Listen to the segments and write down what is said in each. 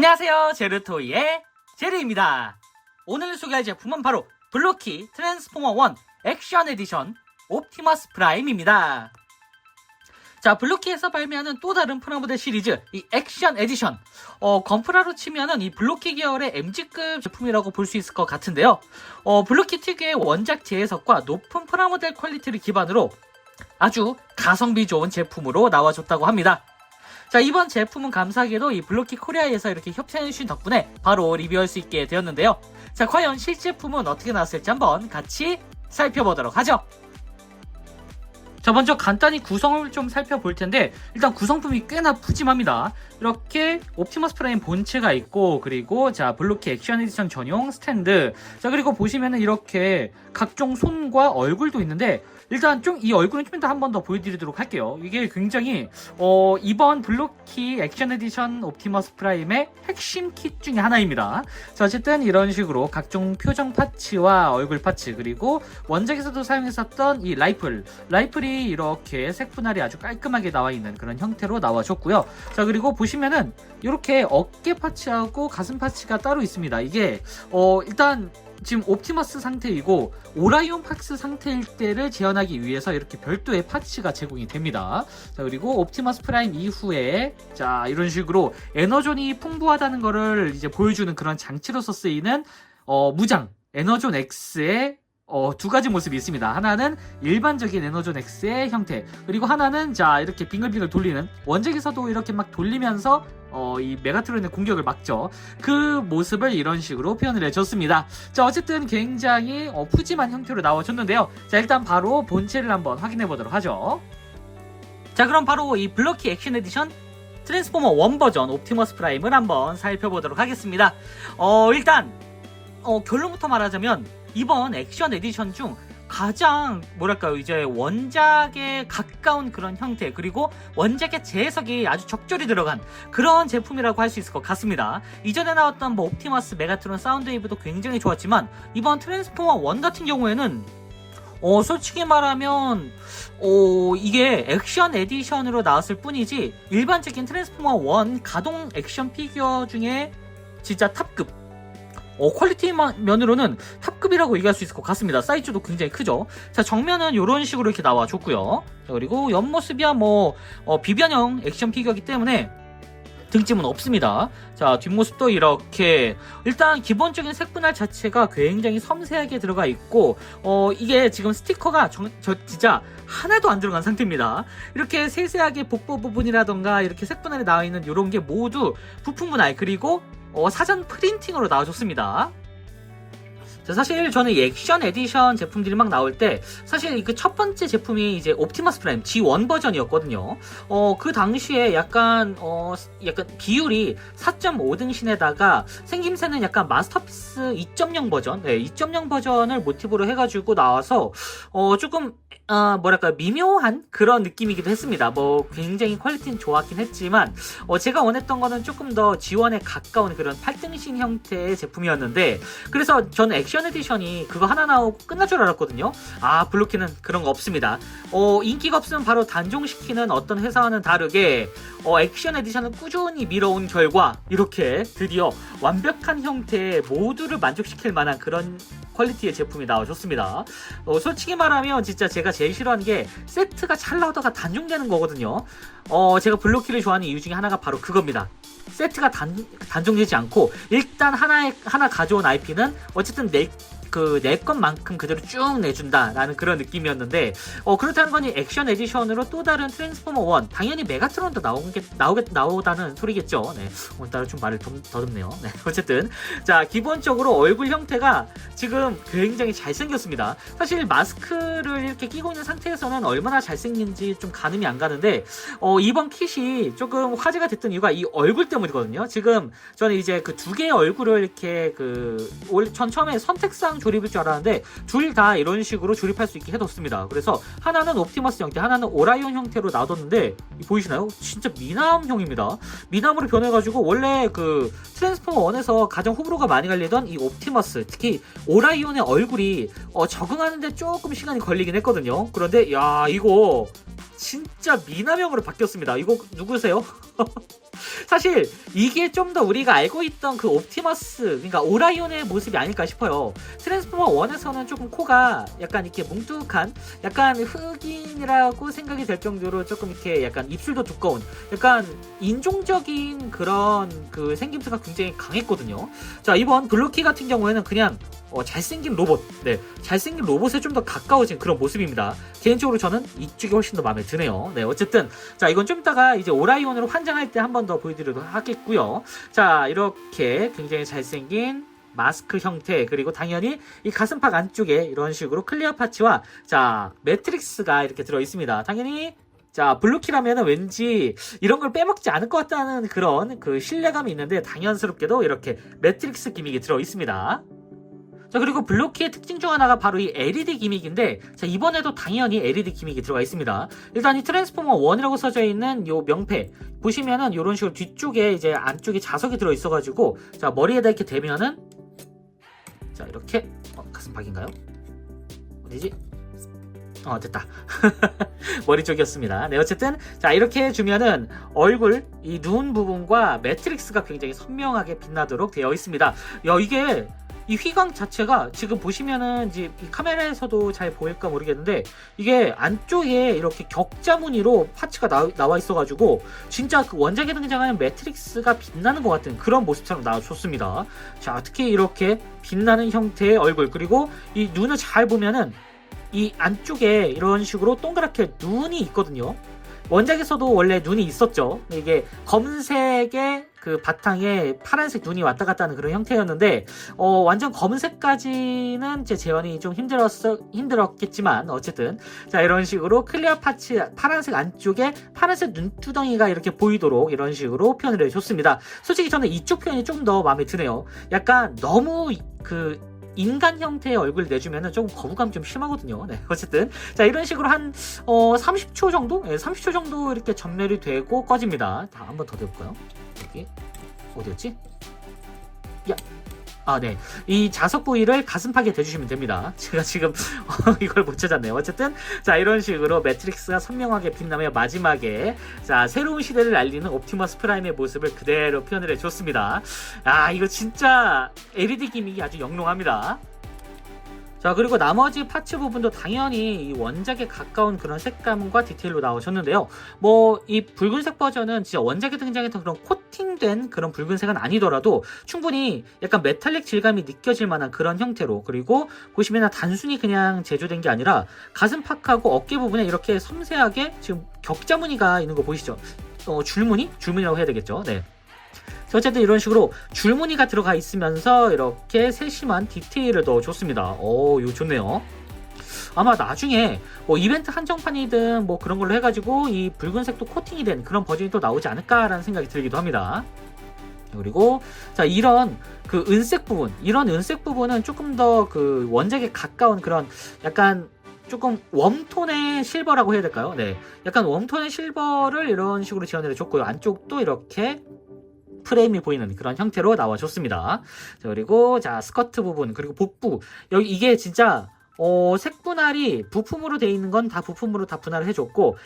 안녕하세요. 제르토이의 제르입니다. 오늘 소개할 제품은 바로 블로키 트랜스포머 1 액션 에디션 옵티머스 프라임입니다. 자, 블로키에서 발매하는 또 다른 프라모델 시리즈, 이 액션 에디션. 어, 건프라로 치면은 이 블로키 계열의 MG급 제품이라고 볼 수 있을 것 같은데요. 어, 블로키 특유의 원작 재해석과 높은 프라모델 퀄리티를 기반으로 아주 가성비 좋은 제품으로 나와줬다고 합니다. 자, 이번 제품은 감사하게도 이 블로키 코리아에서 이렇게 협찬해주신 덕분에 바로 리뷰할 수 있게 되었는데요. 자, 과연 실제품은 어떻게 나왔을지 한번 같이 살펴보도록 하죠. 자, 먼저 간단히 구성을 좀 살펴볼 텐데, 일단 구성품이 꽤나 푸짐합니다. 이렇게 옵티머스 프라임 본체가 있고, 그리고 자, 블로키 액션 에디션 전용 스탠드. 자, 그리고 보시면은 이렇게 각종 손과 얼굴도 있는데, 일단 좀 이 얼굴은 좀 이따 한 번 더 보여드리도록 할게요. 이게 굉장히 어, 이번 블로키 액션 에디션 옵티머스 프라임의 핵심 킷 중에 하나입니다. 자, 어쨌든 이런 식으로 각종 표정 파츠와 얼굴 파츠 그리고 원작에서도 사용했었던 이 라이플 라이플이 이렇게 색분할이 아주 깔끔하게 나와 있는 그런 형태로 나와줬고요. 자, 그리고 보시면은 이렇게 어깨 파츠하고 가슴 파츠가 따로 있습니다. 이게 어, 일단 지금 옵티머스 상태이고 오라이온 팍스 상태일 때를 재현하기 위해서 이렇게 별도의 파츠가 제공이 됩니다. 자 그리고 옵티머스 프라임 이후에 자 이런 식으로 에너존이 풍부하다는 거를 이제 보여주는 그런 장치로서 쓰이는 어, 무장 에너존 X의 어, 두 가지 모습이 있습니다. 하나는 일반적인 에너존 X의 형태, 그리고 하나는 자 이렇게 빙글빙글 돌리는 원작에서도 이렇게 막 돌리면서 어, 이 메가트론의 공격을 막죠. 그 모습을 이런 식으로 표현을 해줬습니다. 자 어쨌든 굉장히 어, 푸짐한 형태로 나와줬는데요. 자 일단 바로 본체를 한번 확인해 보도록 하죠. 자 그럼 바로 이 블럭키 액션 에디션 트랜스포머 1 버전 옵티머스 프라임을 한번 살펴보도록 하겠습니다. 어 일단 어, 결론부터 말하자면 이번 액션 에디션 중 가장 뭐랄까요 이제 원작에 가까운 그런 형태 그리고 원작의 재해석이 아주 적절히 들어간 그런 제품이라고 할 수 있을 것 같습니다. 이전에 나왔던 뭐 옵티머스 메가트론 사운드웨이브도 굉장히 좋았지만 이번 트랜스포머 1 같은 경우에는 어 솔직히 말하면 어 이게 액션 에디션으로 나왔을 뿐이지 일반적인 트랜스포머 1 가동 액션 피규어 중에 진짜 탑급 어, 퀄리티 마- 면으로는 탑급이라고 얘기할 수 있을 것 같습니다. 사이즈도 굉장히 크죠. 자, 정면은 이런 식으로 이렇게 나와줬고요. 자, 그리고 옆모습이야 뭐 어, 비변형 액션 피규어이기 때문에 등짐은 없습니다. 자, 뒷모습도 이렇게 일단 기본적인 색분할 자체가 굉장히 섬세하게 들어가 있고 어, 이게 지금 스티커가 정- 저 진짜 하나도 안 들어간 상태입니다. 이렇게 세세하게 복부 부분이라던가 이렇게 색분할이 나와 있는 이런 게 모두 부품 분할 그리고 어, 사전 프린팅으로 나와줬습니다. 자, 사실 저는 이 액션 에디션 제품들이 막 나올 때 사실 그 첫 번째 제품이 이제 옵티머스 프라임 G1 버전이었거든요. 어, 그 당시에 약간 어, 약간 비율이 4.5등신에다가 생김새는 약간 마스터피스 2.0 버전, 네, 2.0 버전을 모티브로 해가지고 나와서 어, 조금 어, 뭐랄까 미묘한 그런 느낌이기도 했습니다. 뭐 굉장히 퀄리티는 좋았긴 했지만 어, 제가 원했던 거는 조금 더 G1에 가까운 그런 8등신 형태의 제품이었는데 그래서 저는 액션 에디션이 그거 하나 나오고 끝날 줄 알았거든요. 아 블루키는 그런 거 없습니다. 어, 인기가 없으면 바로 단종시키는 어떤 회사와는 다르게 어, 액션 에디션을 꾸준히 밀어온 결과 이렇게 드디어 완벽한 형태의 모두를 만족시킬 만한 그런 퀄리티의 제품이 나와줬습니다. 어, 솔직히 말하면 진짜 제가 제일 싫어하는 게 세트가 잘 나오다가 단종되는 거거든요. 어, 제가 블로키를 좋아하는 이유 중에 하나가 바로 그겁니다. 세트가 단, 단종되지 않고 일단 하나에 하나 가져온 IP는 어쨌든 내 그 내 것만큼 그대로 쭉 내준다라는 그런 느낌이었는데 어 그렇다는 거니 액션 에디션으로 또 다른 트랜스포머 1 당연히 메가트론도 나오게 나오게 나오다는 소리겠죠. 네 오늘따라 좀 말을 더, 더듬네요. 네 어쨌든 자 기본적으로 얼굴 형태가 지금 굉장히 잘생겼습니다. 사실 마스크를 이렇게 끼고 있는 상태에서는 얼마나 잘생긴지 좀 가늠이 안 가는데 어, 이번 kit이 조금 화제가 됐던 이유가 이 얼굴 때문이거든요. 지금 저는 이제 그 두 개의 얼굴을 이렇게 그, 올- 전 처음에 선택상 조립일 줄 알았는데 둘 다 이런 식으로 조립할 수 있게 해뒀습니다. 그래서 하나는 옵티머스 형태, 하나는 오라이온 형태로 놔뒀는데 이 보이시나요? 진짜 미남형입니다. 미남으로 변해가지고 원래 그 트랜스포머 1에서 가장 호불호가 많이 갈리던 이 옵티머스, 특히 오라이온의 얼굴이 어, 적응하는데 조금 시간이 걸리긴 했거든요. 그런데 야 이거 진짜 미남형으로 바뀌었습니다. 이거 누구세요? 사실 이게 좀 더 우리가 알고 있던 그 옵티머스, 그러니까 오라이온의 모습이 아닐까 싶어요. 트랜스포머 1에서는 조금 코가 약간 이렇게 뭉툭한, 약간 흑인이라고 생각이 될 정도로 조금 이렇게 약간 입술도 두꺼운, 약간 인종적인 그런 그 생김새가 굉장히 강했거든요. 자, 이번 블루키 같은 경우에는 그냥 어, 잘생긴 로봇, 네, 잘생긴 로봇에 좀 더 가까워진 그런 모습입니다. 개인적으로 저는 이쪽이 훨씬 더 마음에 드네요. 네, 어쨌든 자 이건 좀 이따가 이제 오라이온으로 환장할 때 한 번 더 보여드리도록 하겠고요. 자 이렇게 굉장히 잘생긴 마스크 형태 그리고 당연히 이 가슴팍 안쪽에 이런 식으로 클리어 파츠와 자 매트릭스가 이렇게 들어 있습니다. 당연히 자 블루키라면 왠지 이런 걸 빼먹지 않을 것 같다는 그런 그 신뢰감이 있는데 당연스럽게도 이렇게 매트릭스 기믹이 들어 있습니다. 자 그리고 블루키의 특징 중 하나가 바로 이 LED 기믹인데 자 이번에도 당연히 LED 기믹이 들어가 있습니다 일단 이 트랜스포머 1이라고 써져 있는 요 명패 보시면은 이런 식으로 뒤쪽에 이제 안쪽에 자석이 들어 있어 가지고 자 머리에다 이렇게 대면은 자 이렇게 어, 가슴팍인가요? 어디지? 어 됐다 머리 쪽이었습니다 네 어쨌든 자 이렇게 해주면은 얼굴 이 눈 부분과 매트릭스가 굉장히 선명하게 빛나도록 되어 있습니다 야 이게 이 휘광 자체가 지금 보시면은 이제 이 카메라에서도 잘 보일까 모르겠는데 이게 안쪽에 이렇게 격자 무늬로 파츠가 나, 와 있어가지고 진짜 그 원작에 등장하는 매트릭스가 빛나는 것 같은 그런 모습처럼 나와줬습니다. 자 특히 이렇게 빛나는 형태의 얼굴 그리고 이 눈을 잘 보면은 이 안쪽에 이런 식으로 동그랗게 눈이 있거든요. 원작에서도 원래 눈이 있었죠. 이게 검은색의 그 바탕에 파란색 눈이 왔다 갔다 하는 그런 형태였는데, 어, 완전 검은색까지는 제 재현이 좀 힘들었어, 힘들었겠지만, 어쨌든. 자, 이런 식으로 클리어 파츠, 파란색 안쪽에 파란색 눈두덩이가 이렇게 보이도록 이런 식으로 표현을 해줬습니다. 솔직히 저는 이쪽 표현이 좀 더 마음에 드네요. 약간 너무 그 인간 형태의 얼굴 내주면은 조금 거부감 좀 심하거든요. 네, 어쨌든 자 이런 식으로 한 어, 30초 정도, 네, 30초 정도 이렇게 전멸이 되고 꺼집니다. 자, 한번더 해볼까요? 여기 어디였지? 야. 아, 네. 이 자석 부위를 가슴팍에 대주시면 됩니다. 제가 지금 이걸 못 찾았네요. 어쨌든 자 이런 식으로 매트릭스가 선명하게 빛나며 마지막에 자 새로운 시대를 알리는 옵티머스 프라임의 모습을 그대로 표현을 해줬습니다. 아 이거 진짜 LED 기믹이 아주 영롱합니다. 자 그리고 나머지 파츠 부분도 당연히 이 원작에 가까운 그런 색감과 디테일로 나오셨는데요. 뭐 이 붉은색 버전은 진짜 원작에 등장했던 그런 코팅된 그런 붉은색은 아니더라도 충분히 약간 메탈릭 질감이 느껴질 만한 그런 형태로 그리고 보시면 단순히 그냥 제조된 게 아니라 가슴팍하고 어깨 부분에 이렇게 섬세하게 지금 격자 무늬가 있는 거 보이시죠? 어, 줄무늬? 줄무늬라고 해야 되겠죠? 네 어쨌든 이런 식으로 줄무늬가 들어가 있으면서 이렇게 세심한 디테일을 넣어줬습니다. 오, 이거 좋네요. 아마 나중에 뭐 이벤트 한정판이든 뭐 그런 걸로 해가지고 이 붉은색도 코팅이 된 그런 버전이 또 나오지 않을까라는 생각이 들기도 합니다. 그리고 자 이런 그 은색 부분 이런 은색 부분은 조금 더 그 원작에 가까운 그런 약간 조금 웜톤의 실버라고 해야 될까요? 네, 약간 웜톤의 실버를 이런 식으로 지원을 해줬고요. 안쪽도 이렇게 프레임이 보이는 그런 형태로 나와줬습니다. 자, 그리고 자 스커트 부분 그리고 복부 여기 이게 진짜 어, 색분할이 부품으로 되어 있는 건 다 부품으로 다 분할을 해줬고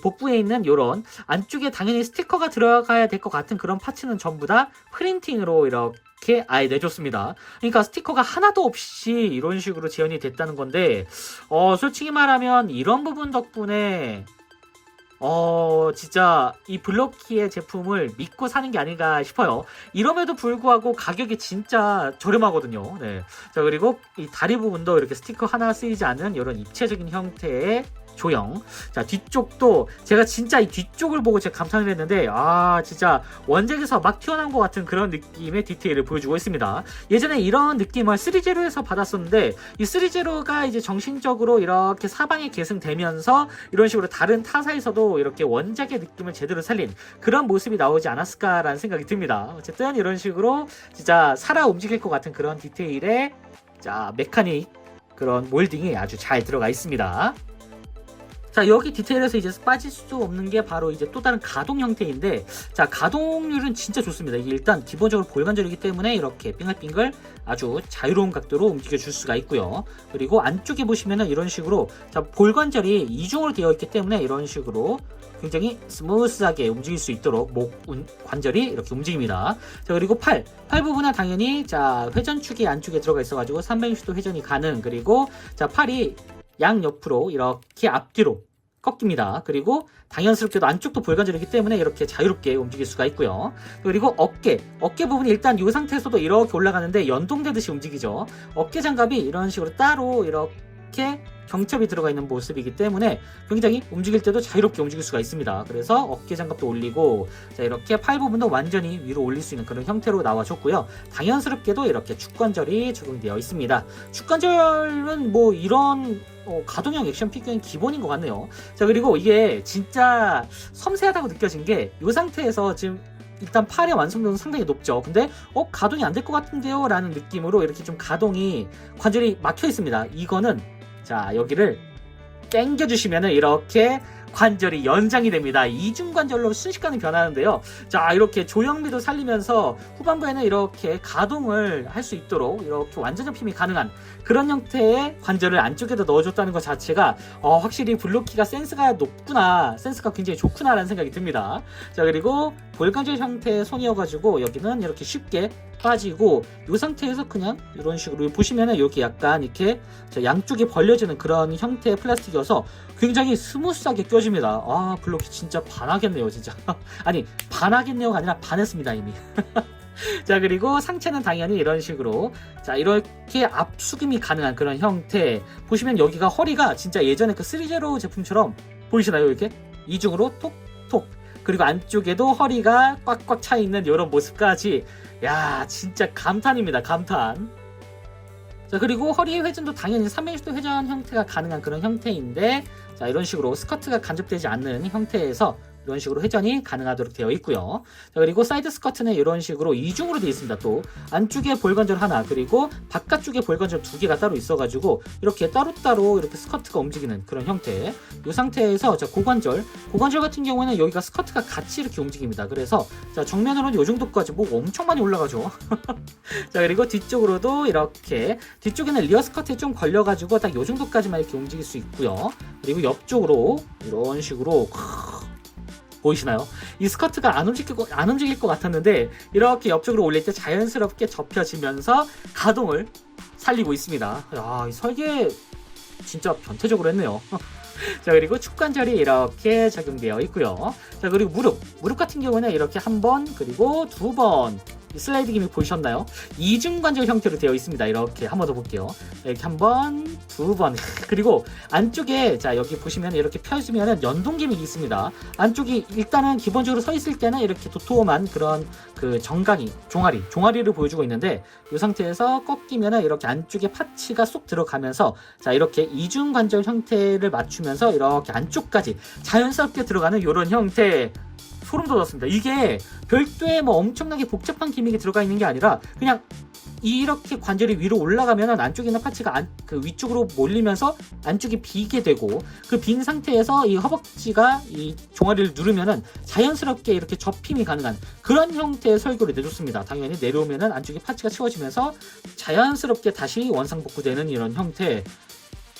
복부에 있는 이런 안쪽에 당연히 스티커가 들어가야 될 것 같은 그런 파츠는 전부 다 프린팅으로 이렇게 아예 내줬습니다. 그러니까 스티커가 하나도 없이 이런 식으로 재현이 됐다는 건데 어, 솔직히 말하면 이런 부분 덕분에 어, 진짜 이 블럭키의 제품을 믿고 사는 게 아닌가 싶어요. 이럼에도 불구하고 가격이 진짜 저렴하거든요. 네. 자, 그리고 이 다리 부분도 이렇게 스티커 하나 쓰이지 않은 이런 입체적인 형태의 조형. 자, 뒤쪽도 제가 진짜 이 뒤쪽을 보고 제가 감탄을 했는데, 아, 진짜 원작에서 막 튀어나온 것 같은 그런 느낌의 디테일을 보여주고 있습니다. 예전에 이런 느낌을 3제로에서 받았었는데, 이 3제로가 이제 정신적으로 이렇게 사방에 계승되면서 이런 식으로 다른 타사에서도 이렇게 원작의 느낌을 제대로 살린 그런 모습이 나오지 않았을까라는 생각이 듭니다. 어쨌든 이런 식으로 진짜 살아 움직일 것 같은 그런 디테일의 자, 메카닉 그런 몰딩이 아주 잘 들어가 있습니다. 자 여기 디테일에서 이제 빠질 수 없는 게 바로 이제 또 다른 가동 형태인데 자 가동률은 진짜 좋습니다 이게 일단 기본적으로 볼관절이기 때문에 이렇게 빙글빙글 아주 자유로운 각도로 움직여 줄 수가 있고요 그리고 안쪽에 보시면은 이런 식으로 자 볼관절이 이중으로 되어 있기 때문에 이런 식으로 굉장히 스무스하게 움직일 수 있도록 목 운- 관절이 이렇게 움직입니다. 자 그리고 팔, 팔 부분은 당연히 자 회전축이 안쪽에 들어가 있어가지고 360도 회전이 가능. 그리고 자 팔이 양 옆으로 이렇게 앞뒤로 꺾입니다. 그리고 당연스럽게도 안쪽도 볼관절이기 때문에 이렇게 자유롭게 움직일 수가 있고요. 그리고 어깨, 어깨 부분이 일단 이 상태에서도 이렇게 올라가는데 연동되듯이 움직이죠. 어깨 장갑이 이런 식으로 따로 이렇게 경첩이 들어가 있는 모습이기 때문에 굉장히 움직일 때도 자유롭게 움직일 수가 있습니다. 그래서 어깨 장갑도 올리고 자 이렇게 팔 부분도 완전히 위로 올릴 수 있는 그런 형태로 나와줬고요. 당연스럽게도 이렇게 축관절이 적용되어 있습니다. 축관절은 뭐 이런 어, 가동형 액션 피규어는 기본인 것 같네요. 자 그리고 이게 진짜 섬세하다고 느껴진 게 이 상태에서 지금 일단 팔의 완성도는 상당히 높죠. 근데 어 가동이 안 될 것 같은데요? 라는 느낌으로 이렇게 좀 가동이 관절이 막혀 있습니다. 이거는 자 여기를 당겨주시면은 이렇게 관절이 연장이 됩니다. 이중관절로 순식간에 변하는데요. 자, 이렇게 조형미도 살리면서 후반부에는 이렇게 가동을 할 수 있도록 이렇게 완전 접힘이 가능한 그런 형태의 관절을 안쪽에다 넣어줬다는 것 자체가 어, 확실히 블루키가 센스가 높구나, 센스가 굉장히 좋구나라는 생각이 듭니다. 자, 그리고 볼관절 형태의 손이어가지고 여기는 이렇게 쉽게 빠지고 이 상태에서 그냥 이런 식으로 보시면은 이렇게 약간 이렇게 자, 양쪽이 벌려지는 그런 형태의 플라스틱이어서 굉장히 스무스하게 껴집니다. 아, 블록이 진짜 반하겠네요, 진짜. 아니, 반하겠네요가 아니라 반했습니다, 이미. 자, 그리고 상체는 당연히 이런 식으로. 자, 이렇게 압수김이 가능한 그런 형태. 보시면 여기가 허리가 진짜 예전에 그 3제로 제품처럼 보이시나요, 이렇게? 이중으로 톡톡. 그리고 안쪽에도 허리가 꽉꽉 차 있는 이런 모습까지. 야, 진짜 감탄입니다, 감탄. 자 그리고 허리 회전도 당연히 360도 회전 형태가 가능한 그런 형태인데 자 이런 식으로 스커트가 간접되지 않는 형태에서 이런 식으로 회전이 가능하도록 되어 있고요. 자 그리고 사이드 스커트는 이런 식으로 이중으로 되어 있습니다. 또 안쪽에 볼관절 하나 그리고 바깥쪽에 볼관절 두 개가 따로 있어가지고 이렇게 따로따로 이렇게 스커트가 움직이는 그런 형태. 이 상태에서 자 고관절 고관절 같은 경우에는 여기가 스커트가 같이 이렇게 움직입니다. 그래서 자 정면으로는 이 정도까지 목 엄청 많이 올라가죠. 자 그리고 뒤쪽으로도 이렇게 뒤쪽에는 리어 스커트에 좀 걸려가지고 딱요 정도까지만 이렇게 움직일 수 있고요. 그리고 옆쪽으로 이런 식으로 보이시나요? 이 스커트가 안 움직일, 것, 안 움직일 것 같았는데 이렇게 옆쪽으로 올릴 때 자연스럽게 접혀지면서 가동을 살리고 있습니다. 야, 이 설계 진짜 변태적으로 했네요. 자 그리고 축관절이 이렇게 적용되어 있고요. 자 그리고 무릎 무릎 같은 경우는 이렇게 한 번 그리고 두 번 슬라이드 기믹 보이셨나요? 이중관절 형태로 되어 있습니다. 이렇게 한 번 더 볼게요. 이렇게 한 번, 두 번. 그리고 안쪽에 자 여기 보시면 이렇게 펴주면은 연동 기믹이 있습니다. 안쪽이 일단은 기본적으로 서 있을 때는 이렇게 도톰한 그런 그 정강이 종아리 종아리를 보여주고 있는데 이 상태에서 꺾이면은 이렇게 안쪽에 파츠가 쏙 들어가면서 자 이렇게 이중관절 형태를 맞추면서 이렇게 안쪽까지 자연스럽게 들어가는 이런 형태 소름 돋았습니다. 이게 별도의 뭐 엄청나게 복잡한 기믹이 들어가 있는 게 아니라 그냥 이렇게 관절이 위로 올라가면 안쪽에 있는 파츠가 안, 그 위쪽으로 몰리면서 안쪽이 비게 되고 그 빈 상태에서 이 허벅지가 이 종아리를 누르면은 자연스럽게 이렇게 접힘이 가능한 그런 형태의 설계를 내줬습니다. 당연히 내려오면은 안쪽에 파츠가 채워지면서 자연스럽게 다시 원상복구되는 이런 형태.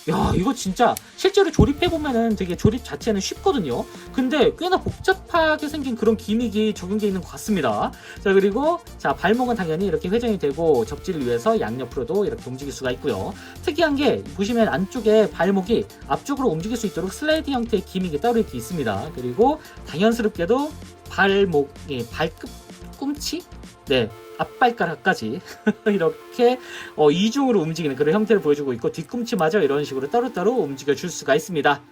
야, 이거 진짜 실제로 조립해 보면은 되게 조립 자체는 쉽거든요. 근데 꽤나 복잡하게 생긴 그런 기믹이 적용되어 있는 것 같습니다. 자, 그리고 자, 발목은 당연히 이렇게 회전이 되고 접지를 위해서 양옆으로도 이렇게 움직일 수가 있고요. 특이한 게 보시면 안쪽에 발목이 앞쪽으로 움직일 수 있도록 슬라이드 형태의 기믹이 따로 이렇게 있습니다. 그리고 당연스럽게도 발목, 예, 발끝 꿈치? 네, 앞발가락까지 이렇게 어, 이중으로 움직이는 그런 형태를 보여주고 있고 뒤꿈치마저 이런 식으로 따로따로 움직여 줄 수가 있습니다.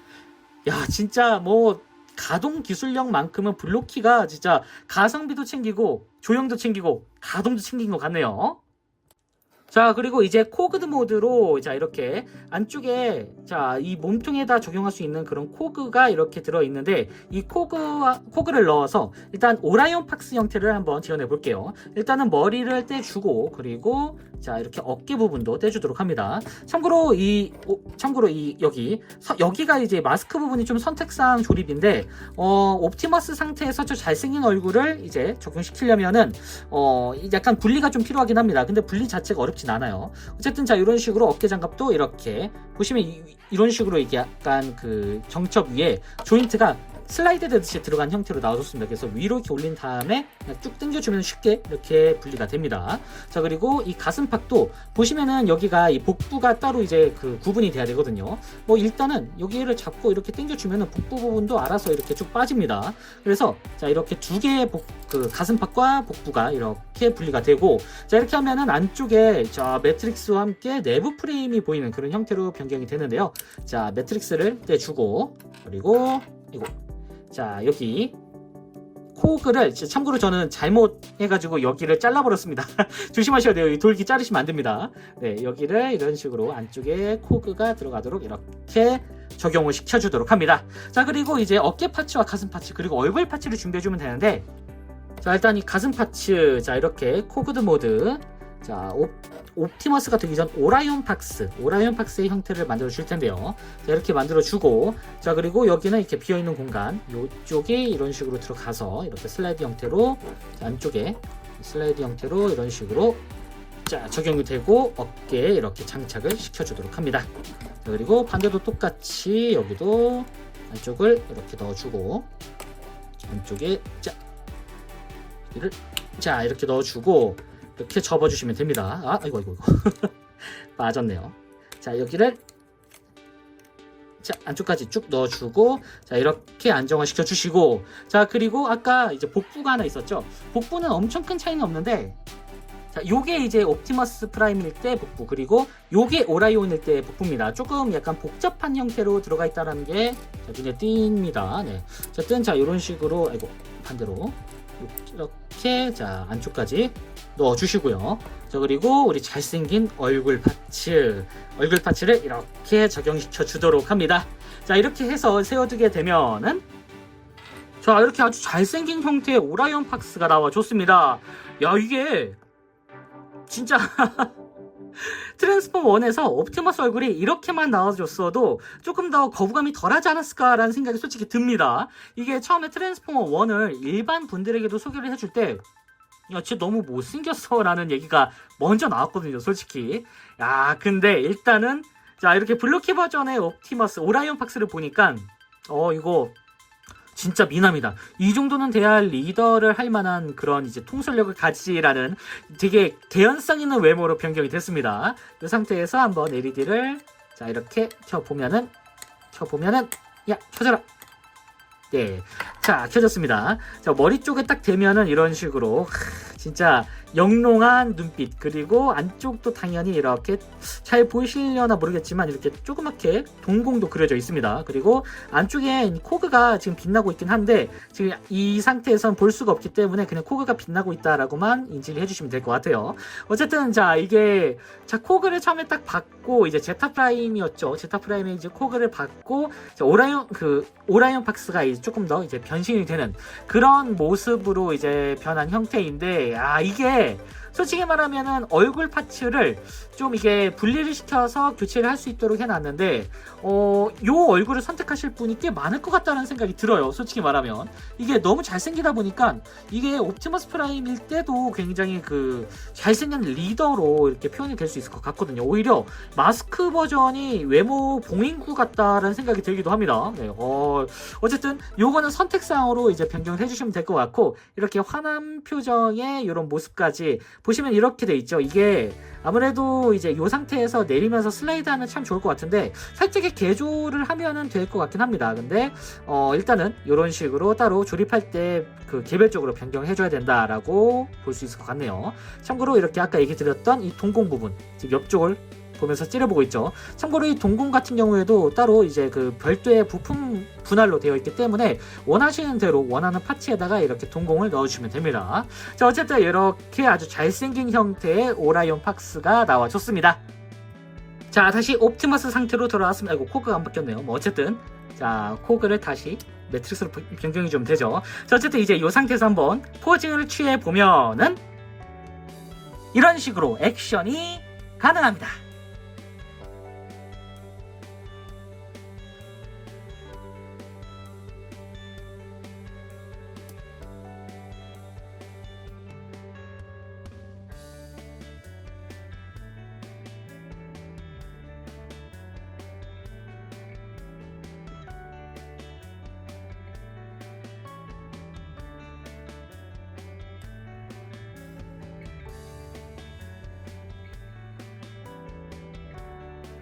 야 진짜 뭐 가동 기술력만큼은 블록키가 진짜 가성비도 챙기고 조형도 챙기고 가동도 챙긴 것 같네요. 자 그리고 이제 코그드 모드로 자 이렇게 안쪽에 자 이 몸통에다 적용할 수 있는 그런 코그가 이렇게 들어 있는데 이 코그와 코그를 넣어서 일단 오라이온 팍스 형태를 한번 지어내 볼게요. 일단은 머리를 떼주고 그리고 자 이렇게 어깨 부분도 떼주도록 합니다. 참고로 이 오, 참고로 이 여기 서- 여기가 이제 마스크 부분이 좀 선택상 조립인데 어 옵티머스 상태에서 저 잘생긴 얼굴을 이제 적용시키려면은 어 약간 분리가 좀 필요하긴 합니다. 근데 분리 자체가 어렵 진 않아요. 어쨌든 자 이런 식으로 어깨 장갑도 이렇게 보시면 이, 런 식으로 이게 약간 그 정첩 위에 조인트가 슬라이드 되듯이 들어간 형태로 나와줬습니다. 그래서 위로 이렇게 올린 다음에 쭉 당겨주면 쉽게 이렇게 분리가 됩니다. 자 그리고 이 가슴팍도 보시면은 여기가 이 복부가 따로 이제 그 구분이 돼야 되거든요. 뭐 일단은 여기를 잡고 이렇게 당겨주면은 복부 부분도 알아서 이렇게 쭉 빠집니다. 그래서 자 이렇게 두 개의 복, 그 가슴팍과 복부가 이렇게 분리가 되고 자 이렇게 하면은 안쪽에 자 매트릭스와 함께 내부 프레임이 보이는 그런 형태로 변경이 되는데요. 자 매트릭스를 떼주고 그리고 이거 자 여기 코그를 참고로 저는 잘못 해가지고 여기를 잘라버렸습니다. 조심하셔야 돼요. 이 돌기 자르시면 안 됩니다. 네 여기를 이런 식으로 안쪽에 코그가 들어가도록 이렇게 적용을 시켜주도록 합니다. 자 그리고 이제 어깨 파츠와 가슴 파츠 그리고 얼굴 파츠를 준비해주면 되는데 자 일단 이 가슴 파츠 자 이렇게 코그드 모드 자 옵, 옵티머스가 되기 전 오라이온 박스 오라이온 박스의 형태를 만들어 줄 텐데요. 자 이렇게 만들어 주고 자 그리고 여기는 이렇게 비어 있는 공간 요쪽에 이런 식으로 들어가서 이렇게 슬라이드 형태로 자, 안쪽에 슬라이드 형태로 이런 식으로 자 적용이 되고 어깨에 이렇게 장착을 시켜 주도록 합니다. 자, 그리고 반대도 똑같이 여기도 안쪽을 이렇게 넣어 주고 안쪽에 자 이를 자 이렇게 넣어 주고 이렇게 접어주시면 됩니다. 아 이거 이거 이거 빠졌네요. 자 여기를 자 안쪽까지 쭉 넣어주고 자 이렇게 안정화 시켜주시고 자 그리고 아까 이제 복부가 하나 있었죠. 복부는 엄청 큰 차이는 없는데 자 요게 이제 옵티머스 프라임일 때 복부 그리고 요게 오라이온일 때 복부입니다. 조금 약간 복잡한 형태로 들어가 있다는 게 자, 눈에 띕니다. 네. 어쨌든 자 이런 식으로 아이고 반대로 이렇게 자 안쪽까지 넣어주시고요. 자 그리고 우리 잘생긴 얼굴 파츠 얼굴 파츠를 이렇게 적용시켜 주도록 합니다. 자 이렇게 해서 세워두게 되면은 자 이렇게 아주 잘생긴 형태의 오라이언 박스가 나와줬습니다. 야 이게 진짜 트랜스포머 1에서 옵티머스 얼굴이 이렇게만 나와줬어도 조금 더 거부감이 덜하지 않았을까라는 생각이 솔직히 듭니다. 이게 처음에 트랜스포머 1을 일반 분들에게도 소개를 해줄 때 야, 쟤 너무 못생겼어. 라는 얘기가 먼저 나왔거든요, 솔직히. 야, 근데 일단은, 자, 이렇게 블루키 버전의 옵티머스, 오라이언 박스를 보니까, 어, 이거, 진짜 미남이다. 이 정도는 돼야 리더를 할 만한 그런 이제 통솔력을 가지라는 되게 개연성 있는 외모로 변경이 됐습니다. 이 상태에서 한번 LED를, 자, 이렇게 켜보면은, 켜보면은, 야, 켜져라. 네. 자, 켜졌습니다. 자, 머리 쪽에 딱 대면은 이런 식으로, 하, 진짜 영롱한 눈빛, 그리고 안쪽도 당연히 이렇게 잘 보이시려나 모르겠지만 이렇게 조그맣게 동공도 그려져 있습니다. 그리고 안쪽에 코그가 지금 빛나고 있긴 한데, 지금 이 상태에선 볼 수가 없기 때문에 그냥 코그가 빛나고 있다라고만 인지를 해주시면 될 것 같아요. 어쨌든, 자, 이게, 자, 코그를 처음에 딱 받고, 이제 제타 프라임이었죠. 제타 프라임에 이제 코그를 받고, 자, 오라이온, 그, 오라이온 박스가 이제 조금 더 이제 변신이 되는 그런 모습으로 이제 변한 형태인데, 아, 이게 솔직히 말하면은 얼굴 파츠를 좀 이게 분리를 시켜서 교체를 할 수 있도록 해놨는데, 어, 요 얼굴을 선택하실 분이 꽤 많을 것 같다는 생각이 들어요. 솔직히 말하면. 이게 너무 잘생기다 보니까 이게 옵티머스 프라임일 때도 굉장히 그 잘생긴 리더로 이렇게 표현이 될 수 있을 것 같거든요. 오히려 마스크 버전이 외모 봉인구 같다라는 생각이 들기도 합니다. 네, 어, 어쨌든 요거는 선택사항으로 이제 변경을 해주시면 될 것 같고 이렇게 화난 표정의 이런 모습까지 보시면 이렇게 돼 있죠. 이게 아무래도 이제 이 상태에서 내리면서 슬라이드 하면 참 좋을 것 같은데 살짝의 개조를 하면은 될 것 같긴 합니다. 근데 어, 일단은 이런 식으로 따로 조립할 때 그 개별적으로 변경을 해줘야 된다라고 볼 수 있을 것 같네요. 참고로 이렇게 아까 얘기 드렸던 이 동공 부분, 즉 옆쪽을 보면서 찌려보고 있죠. 참고로 이 동공 같은 경우에도 따로 이제 그 별도의 부품 분할로 되어 있기 때문에 원하시는 대로 원하는 파츠에다가 이렇게 동공을 넣어주면 됩니다. 자, 어쨌든 이렇게 아주 잘생긴 형태의 오라이온 박스가 나와줬습니다. 자, 다시 옵티머스 상태로 돌아왔습니다. 아이고, 코그가 안 바뀌었네요. 뭐, 어쨌든. 자, 코그를 다시 매트릭스로 변경이 좀 되죠. 자, 어쨌든 이제 이 상태에서 한번 포징을 취해 보면은 이런 식으로 액션이 가능합니다.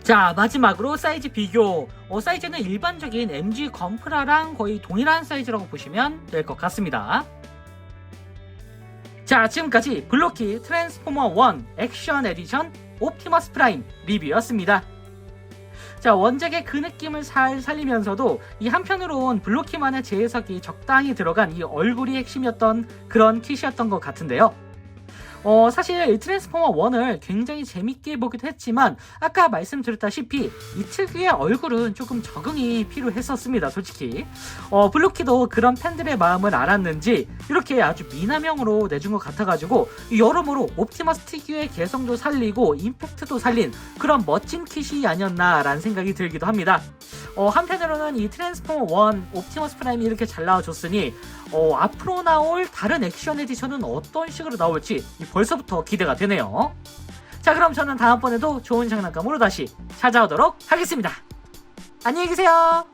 자 마지막으로 사이즈 비교. 어, 사이즈는 일반적인 MG 건프라랑 거의 동일한 사이즈라고 보시면 될 것 같습니다. 자 지금까지 블로키 트랜스포머 1 액션 에디션 옵티머스 프라임 리뷰였습니다. 자 원작의 그 느낌을 잘 살리면서도 이 한편으론 블로키만의 재해석이 적당히 들어간 이 얼굴이 핵심이었던 그런 kit이었던 것 같은데요 어, 사실 이 트랜스포머 1을 굉장히 재밌게 보기도 했지만 아까 말씀드렸다시피 이 특유의 얼굴은 조금 적응이 필요했었습니다 솔직히. 어, 블루키도 그런 팬들의 마음을 알았는지 이렇게 아주 미남형으로 내준 것 같아가지고 여러모로 옵티머스 특유의 개성도 살리고 임팩트도 살린 그런 멋진 kit이 아니었나라는 생각이 들기도 합니다. 어, 한편으로는 이 트랜스포머 1 옵티머스 프라임이 이렇게 잘 나와줬으니 어, 앞으로 나올 다른 액션 에디션은 어떤 식으로 나올지 벌써부터 기대가 되네요. 자, 그럼 저는 다음번에도 좋은 장난감으로 다시 찾아오도록 하겠습니다. 안녕히 계세요.